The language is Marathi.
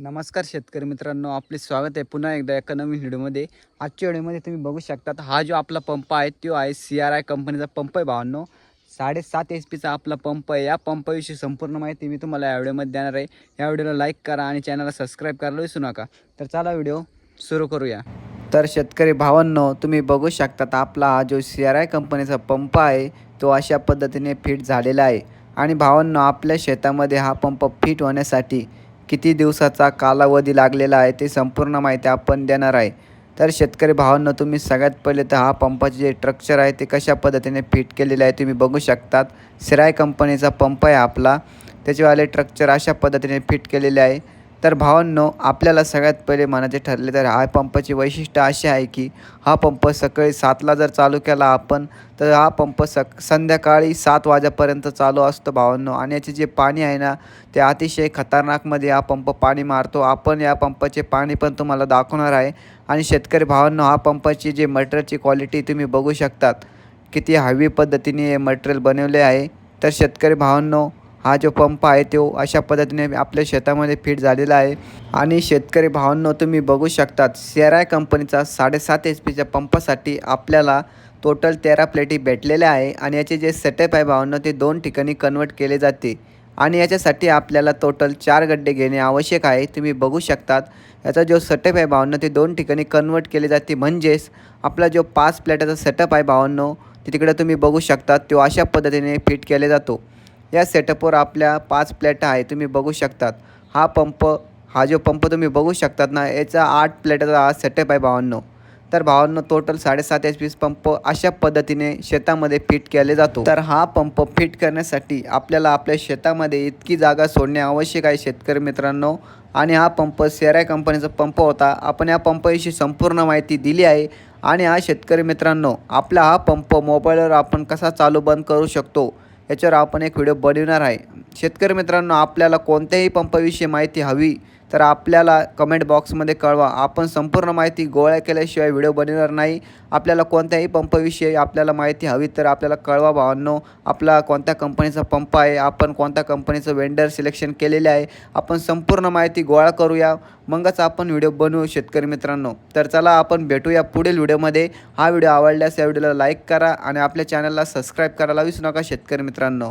नमस्कार शेतकरी मित्रांनो आपले स्वागत आहे पुन्हा एकदा एका नवीन व्हिडिओमध्ये. आजच्या व्हिडिओमध्ये तुम्ही बघू शकता हा जो आपला पंप आहे तो आहे सी आर आय कंपनीचा पंप आहे भावांनो. साडेसात एच पीचा आपला पंप आहे. या पंपाविषयी संपूर्ण माहिती मी तुम्हाला या व्हिडिओमध्ये देणार आहे. या व्हिडिओला लाईक करा आणि चॅनलला सबस्क्राईब करायला विसरू नका. तर चला व्हिडिओ सुरू करूया. तर शेतकरी भावांनो तुम्ही बघू शकतात आपला हा जो सी आर आय कंपनीचा पंप आहे तो अशा पद्धतीने फिट झालेला आहे. आणि भावांनो आपल्या शेतामध्ये हा पंप फिट होण्यासाठी किती दिवसाचा कालावधी लागलेला आहे ते संपूर्ण माहिती आपण देणार आहे. तर शेतकरी भावांना तुम्ही सगळ्यात पहिले तर हा पंपाचे जे स्ट्रक्चर आहे ते कशा पद्धतीने फिट केलेले आहे तुम्ही बघू शकतात. सिराय कंपनीचा पंप आहे आपला. त्याचेवाले स्ट्रक्चर अशा पद्धतीने फिट केलेले आहे. तर भावांनो आपल्याला सगळ्यात पहिले म्हणायचे ठरले तर हा पंपाची वैशिष्ट्य अशी आहे की हा पंप सकाळी सातला जर चालू केला आपण तर हा पंप सक संध्याकाळी सात वाजेपर्यंत चालू असतो भावांनो. आणि याचे जे पाणी आहे ना ते अतिशय खतरनाकमध्ये हा पंप पाणी मारतो. आपण या पंपाचे पाणी पण तुम्हाला दाखवणार आहे. आणि शेतकरी भावांनो हा पंपाची जे मटेरियलची क्वालिटी तुम्ही बघू शकतात. किती हवी पद्धतीने हे मटेरियल बनवले आहे. तर शेतकरी भावांनो हा जो पंप आहे तो अशा पद्धतीने आपल्या शेतामध्ये फिट झालेला आहे. आणि शेतकरी भावांनो तुम्ही बघू शकतात सेराय कंपनीचा साडेसात एच पीच्या पंपासाठी आपल्याला टोटल तेरा प्लेटी भेटलेल्या आहे. आणि याचे जे सेटअप आहे भावांनो ते दोन ठिकाणी कन्वर्ट केले जाते. आणि याच्यासाठी आपल्याला टोटल चार गड्डे घेणे आवश्यक आहे. तुम्ही बघू शकतात याचा जो सेटअप आहे भावांनो ते दोन ठिकाणी कन्वर्ट केले जाते. म्हणजेच आपला जो पाच प्लेटाचा सेटअप आहे भावांनो ते तिकडे तुम्ही बघू शकतात तो अशा पद्धतीने फिट केले जातो. या सेटअपवर आपल्या पाच प्लेटा आहे तुम्ही बघू शकतात. हा पंप हा जो पंप तुम्ही बघू शकतात ना याचा आठ प्लेटाचा हा सेटअप आहे भावांनो. तर भावांनो टोटल साडेसात एच पीस पंप अशा पद्धतीने शेतामध्ये फिट केले जातो. तर हा पंप फिट करण्यासाठी आपल्याला आपल्या शेतामध्ये इतकी जागा सोडणे आवश्यक आहे शेतकरी मित्रांनो. आणि हा पंप सेराय कंपनीचा पंप होता. आपण या पंपाविषयी संपूर्ण माहिती दिली आहे. आणि हा शेतकरी मित्रांनो आपला हा पंप मोबाईलवर आपण कसा चालू बंद करू शकतो? याच्यावर आपण एक व्हिडिओ बनवणार आहे. शेतकरी मित्रांनो आपल्याला कोणत्याही पंपाविषयी माहिती हवी तर आपल्याला कमेंट बॉक्समध्ये कळवा. आपण संपूर्ण माहिती गोळा केल्याशिवाय व्हिडिओ बनवणार नाही. आपल्याला कोणत्याही पंपविषयी आपल्याला माहिती हवी तर आपल्याला कळवा भावांनो. आपला कोणत्या कंपनीचा पंप आहे? आपण कोणत्या कंपनीचं वेंडर सिलेक्शन केलेले आहे? आपण संपूर्ण माहिती गोळा करूया. मगच आपण व्हिडिओ बनवू शेतकरी मित्रांनो. तर चला आपण भेटूया पुढील व्हिडिओमध्ये हा व्हिडिओ आवडल्यास या व्हिडिओला लाईक करा आणि आपल्या चॅनलला सबस्क्राईब करायला विसरू नका शेतकरी मित्रांनो.